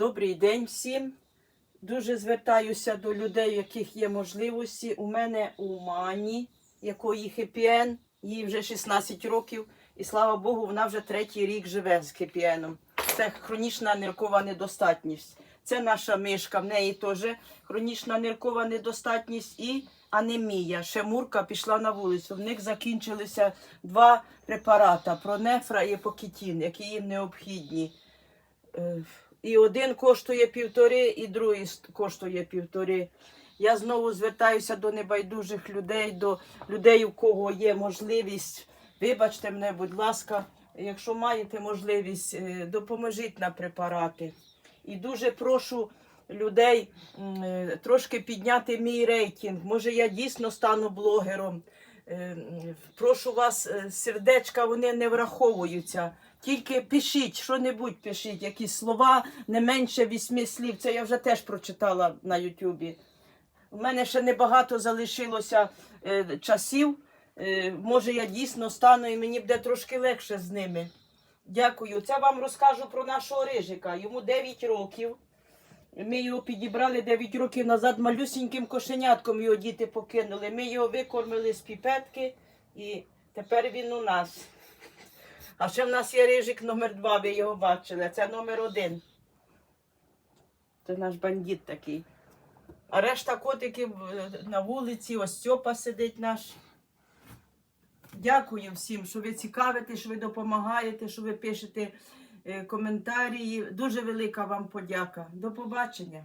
Добрий день всім. Дуже звертаюся до людей, яких є можливості. У мене у мані, якої хепіен, їй вже 16 років, і слава Богу, вона вже третій рік живе з хепіеном. Це хронічна ниркова недостатність. Це наша мишка, в неї теж хронічна ниркова недостатність і анемія. Ще Мурка пішла на вулицю. В них закінчилися два препарати пронефра і епокітін, які їм необхідні. Е, І один коштує півтори, і другий коштує півтори. Я знову звертаюся до небайдужих людей, до людей, у кого є можливість. Вибачте мене, будь ласка, якщо маєте можливість, е, допоможіть на препарати. І дуже прошу людей е, трошки підняти мій рейтинг. Може, я дійсно стану блогером. Е, Прошу вас, е, сердечка, вони не враховуються. Тільки пишіть, що-небудь пишіть, якісь слова не менше вісьми слів. Це я вже теж прочитала на Ютубі. У мене ще небагато залишилося е, часів. Е, може, я дійсно стану і мені буде трошки легше з ними. Дякую. Це вам розкажу про нашого рижика. Йому 9 років. Ми його підібрали 9 років назад малюсіньким кошенятком його діти покинули. Ми його викормили з піпетки і тепер він у нас. А ще в нас є рижик номер 2 ви його бачили. Це номер один. Це наш бандит такий. А решта котиків е, на вулиці, ось Стьопа сидить наш. Дякую всім, що ви цікавите, що ви допомагаєте, що ви пишете коментарі. Дуже велика вам подяка. До побачення.